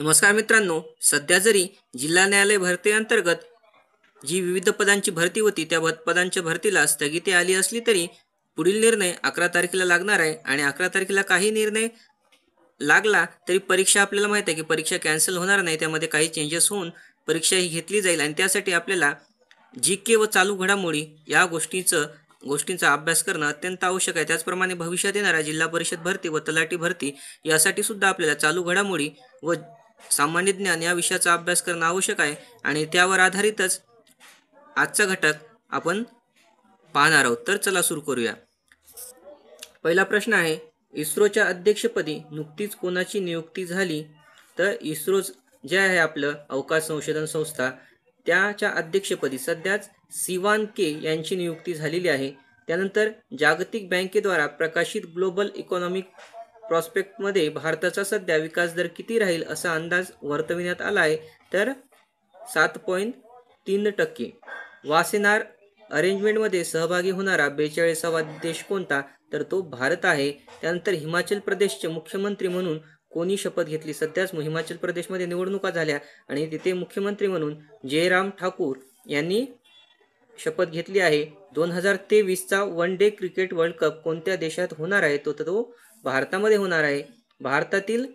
नमस्कार मित्रांनो सध्या जरी जिल्हा न्यायालय भरती अंतर्गत जी विविध पदांची भरती होती त्या पदांच्या भरतीला स्थगिती आली असली तरी पुढील निर्णय अकरा तारखेला लागणार आहे आणि अकरा तारखेला काही निर्णय लागला तरी परीक्षा आपल्याला माहीत आहे की परीक्षा कॅन्सल होणार नाही. त्यामध्ये काही चेंजेस होऊन परीक्षा ही घेतली जाईल आणि त्यासाठी आपल्याला जी के व चालू घडामोडी या गोष्टीचं गोष्टींचा अभ्यास करणं अत्यंत आवश्यक आहे. त्याचप्रमाणे भविष्यात येणाऱ्या जिल्हा परिषद भरती व तलाठी भरती यासाठी सुद्धा आपल्याला चालू घडामोडी व सामान्य ज्ञान या विषयाचा अभ्यास करणं आवश्यक आहे आणि त्यावर आधारितच आजचा घटक आपण पाहणार आहोत. तर चला सुरू करूया. पहिला प्रश्न आहे इस्रोच्या अध्यक्षपदी नुकतीच कोणाची नियुक्ती झाली? तर इस्रो जे आहे आपलं अवकाश संशोधन संस्था त्याच्या अध्यक्षपदी सध्याच सिवान के यांची नियुक्ती झालेली आहे. त्यानंतर जागतिक बँकेद्वारा प्रकाशित ग्लोबल इकॉनॉमिक प्रॉस्पेक्टमध्ये भारताचा सध्या विकास दर किती राहील असा अंदाज वर्तविण्यात आला आहे तर सात पॉईंट तीन टक्के. वासेनार अरेंजमेंटमध्ये सहभागी होणारा बेचाळीसावा देश कोणता? तर तो भारत आहे. त्यानंतर हिमाचल प्रदेशचे मुख्यमंत्री म्हणून कोणी शपथ घेतली? सध्याच हिमाचल प्रदेशमध्ये निवडणुका झाल्या आणि तिथे मुख्यमंत्री म्हणून जयराम ठाकूर यांनी शपथ घेतली आहे. दोन हजार तेवीसचा one day cricket world cup कोणत्या देशात होणार आहे? तो तर तो भारतामध्ये होणार आहे. भारतातील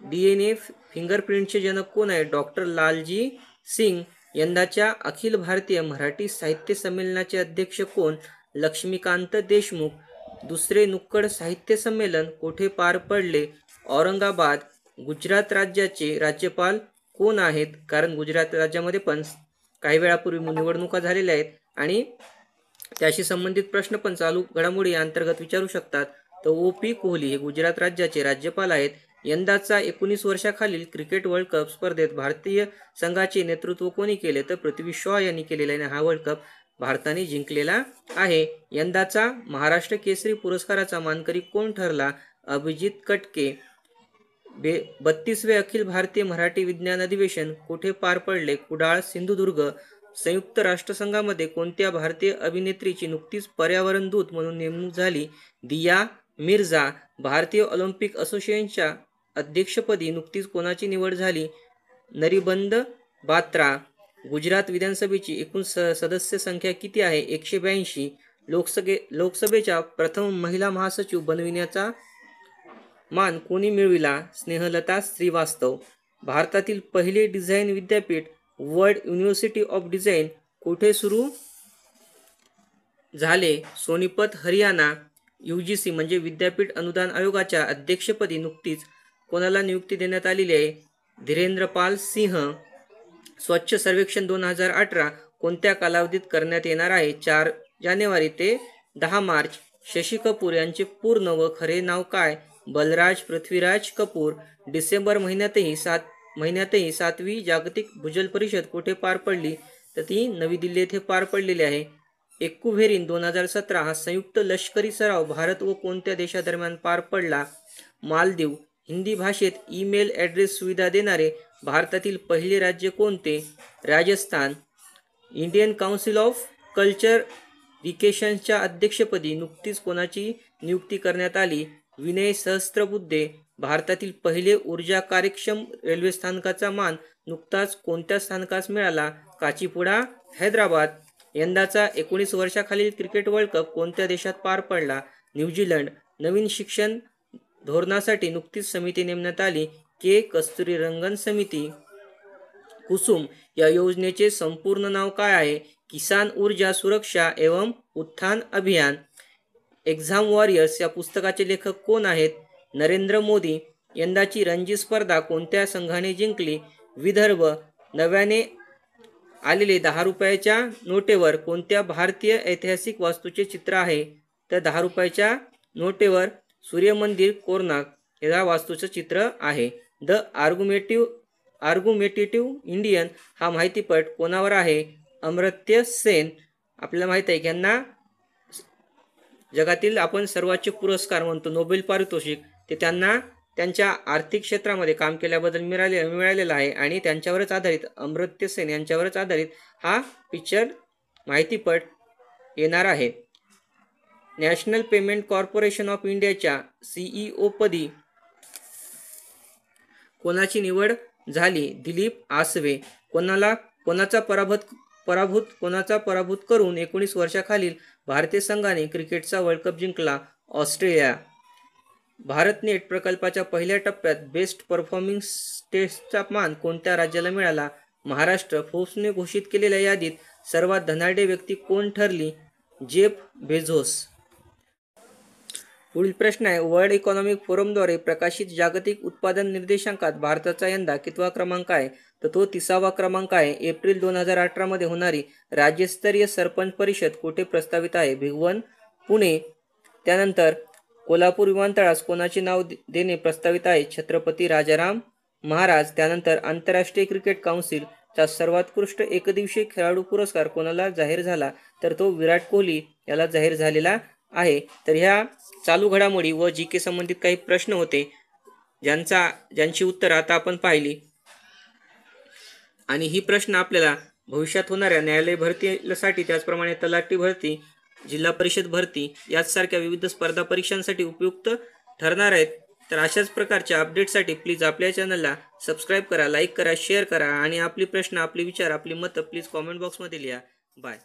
डी एन ए फिंगरप्रिंटचे जनक कोण आहे? डॉक्टर लालजी सिंग यंदाच्या अखिल भारतीय मराठी साहित्य संमेलनाचे अध्यक्ष कोण? लक्ष्मीकांत देशमुख. दुसरे नुक्कड साहित्य संमेलन कोठे पार पडले? औरंगाबाद. गुजरात राज्याचे राज्यपाल कोण आहेत? कारण गुजरात राज्यामध्ये पण काही वेळापूर्वी निवडणुका झालेल्या आहेत आणि त्याशी संबंधित प्रश्न पण चालू घडामोडी अंतर्गत विचारू शकतात. तर ओ पी कोहली हे गुजरात राज्याचे राज्यपाल आहेत. यंदाचा एकोणीस वर्षाखालील क्रिकेट वर्ल्ड कप स्पर्धेत भारतीय संघाचे नेतृत्व कोणी केले? तर पृथ्वी शॉ यांनी केलेला आहे हा वर्ल्ड कप भारताने जिंकलेला आहे. यंदाचा महाराष्ट्र केसरी पुरस्काराचा मानकरी कोण ठरला? अभिजित कटके. बे बत्तीसवे अखिल भारतीय मराठी विज्ञान अधिवेशन कुठे पार पडले? कुडाळ सिंधुदुर्ग. संयुक्त राष्ट्रसंघामध्ये कोणत्या भारतीय अभिनेत्रीची नुकतीच पर्यावरण दूत म्हणून नेमणूक झाली? दिया मिर्झा भारतीय ऑलिम्पिक असोसिएशनच्या अध्यक्षपदी नुकतीच कोणाची निवड झाली? नरिबंद बात्रा गुजरात विधानसभेची एकूण स सदस्य संख्या किती आहे? एकशे ब्याऐंशी. लोकसभे लोकसभेच्या प्रथम महिला महासचिव बनविण्याचा मान कोणी मिळविला? स्नेहलता श्रीवास्तव. भारतातील पहिले डिझाईन विद्यापीठ वर्ल्ड युनिव्हर्सिटी ऑफ डिझाईन कुठे सुरू झाले? Sonipat Haryana. U G C म्हणजे विद्यापीठ अनुदान आयोगाच्या अध्यक्षपदी नुकतीच कोणाला नियुक्ती देण्यात आलेली आहे? धीरेंद्रपाल सिंह स्वच्छ सर्वेक्षण दोन हजार अठरा कोणत्या कालावधीत करण्यात येणार आहे? चार जानेवारी ते दहा मार्च. शशी कपूर यांचे पूर्ण व खरे नाव काय? बलराज पृथ्वीराज कपूर. डिसेंबर महिन्यातही सात महिन्यातही सातवी जागतिक भूजल परिषद कुठे पार पडली? तर ती नवी दिल्ली येथे पार पडलेली आहे. एक्कुव्हेरिन दोन हजार सतरा हा संयुक्त लष्करी सराव भारत व कोणत्या देशादरम्यान पार पडला? मालदीव. हिंदी भाषेत ईमेल ॲड्रेस सुविधा देणारे भारतातील पहिले राज्य कोणते? Rajasthan. Indian council of culture विकेशनच्या अध्यक्षपदी नुकतीच कोणाची नियुक्ती करण्यात आली? विनय सहस्त्रबुद्धे. भारतातील पहिले ऊर्जा कार्यक्षम रेल्वे स्थानकाचा मान नुकताच कोणत्या स्थानकास मिळाला? काचीपुडा हैदराबाद. यंदाचा एकोणीस वर्षाखालील क्रिकेट वर्ल्ड कप कोणत्या देशात पार पडला? न्यूझीलंड नवीन शिक्षण धोरणासाठी नुकतीच समिती नेमण्यात आली. के. कस्तुरी रंगन समिती कुसुम या योजनेचे संपूर्ण नाव काय आहे? किसान ऊर्जा सुरक्षा एवं उत्थान अभियान. एक्झाम वॉरियर्स या पुस्तकाचे लेखक कोण आहेत? नरेंद्र मोदी. यंदाची रणजी स्पर्धा कोणत्या संघाने जिंकली? विदर्भ नव्याने आलेले दहा रुपयाच्या नोटेवर कोणत्या भारतीय ऐतिहासिक वास्तूचे चित्र आहे? तर दहा रुपयाच्या नोटेवर सूर्यमंदिर कोरनाक या वास्तूचं चित्र आहे. द आर्गुमेटिव्ह आर्ग्युमेटेटिव्ह इंडियन हा माहितीपट कोणावर आहे? अमर्त्य सेन. आपल्याला माहीत आहे की यांना जगातील आपण सर्वोच्च पुरस्कार म्हणतो नोबेल पारितोषिक. ते त्यांना त्यांच्या आर्थिक क्षेत्रामध्ये काम केल्याबद्दल मिळाले मिळालेलं आहे आणि त्यांच्यावरच आधारित अमृत्य सेन यांच्यावरच आधारित हा पिक्चर माहितीपट येणार आहे. नॅशनल पेमेंट कॉर्पोरेशन ऑफ इंडियाच्या सीईओ पदी कोणाची निवड झाली? दिलीप आसवे. कोणाला कोणाचा पराभूत पराभूत कोणाचा पराभूत करून एकोणीस वर्षाखालील भारतीय संघाने क्रिकेटचा वर्ल्ड कप जिंकला ऑस्ट्रेलिया. भारत नेट प्रकल्पाच्या पहिल्या टप्प्यात बेस्ट परफॉर्मिंग स्टेट्सचा मान कोणत्या राज्याला मिळाला? महाराष्ट्र फोर्सने घोषित केलेल्या यादीत सर्वात धनाढ्य व्यक्ती कोण ठरली? Jeff Bezos. पुढील प्रश्न आहे वर्ल्ड इकॉनॉमिक फोरमद्वारे प्रकाशित जागतिक उत्पादन निर्देशांकात भारताचा यंदा कितवा क्रमांक आहे? तर तो तिसावा क्रमांक आहे. एप्रिल दोन हजार अठरामध्ये होणारी राज्यस्तरीय सरपंच परिषद कुठे प्रस्तावित आहे? भिगवण पुणे. त्यानंतर कोल्हापूर विमानतळास कोणाचे नाव देणे प्रस्तावित आहे? छत्रपती राजाराम महाराज त्यानंतर आंतरराष्ट्रीय क्रिकेट काउन्सिलचा सर्वोत्कृष्ट एकदिवसीय खेळाडू पुरस्कार कोणाला जाहीर झाला? तर तो विराट कोहली याला जाहीर झालेला आहे. तर ह्या चालू घडामोडी व जी के संबंधित काही प्रश्न होते ज्यांचा ज्यांची उत्तरं आता आपण पाहिली. आणि ही प्रश्न आपल्याला भविष्यात होणाऱ्या न्यायालय भरतीसाठी त्याचप्रमाणे तलाठी भरती जिल्हा परिषद भरती याचसारख्या विविध स्पर्धा परीक्षांसाठी उपयुक्त ठरणार आहेत. तर अशाच प्रकारच्या अपडेटसाठी प्लीज आपल्या चॅनलला सबस्क्राईब करा लाईक करा शेअर करा आणि आपली प्रश्न आपले विचार आपली मतं प्लीज कॉमेंट बॉक्समध्ये लिहा. बाय.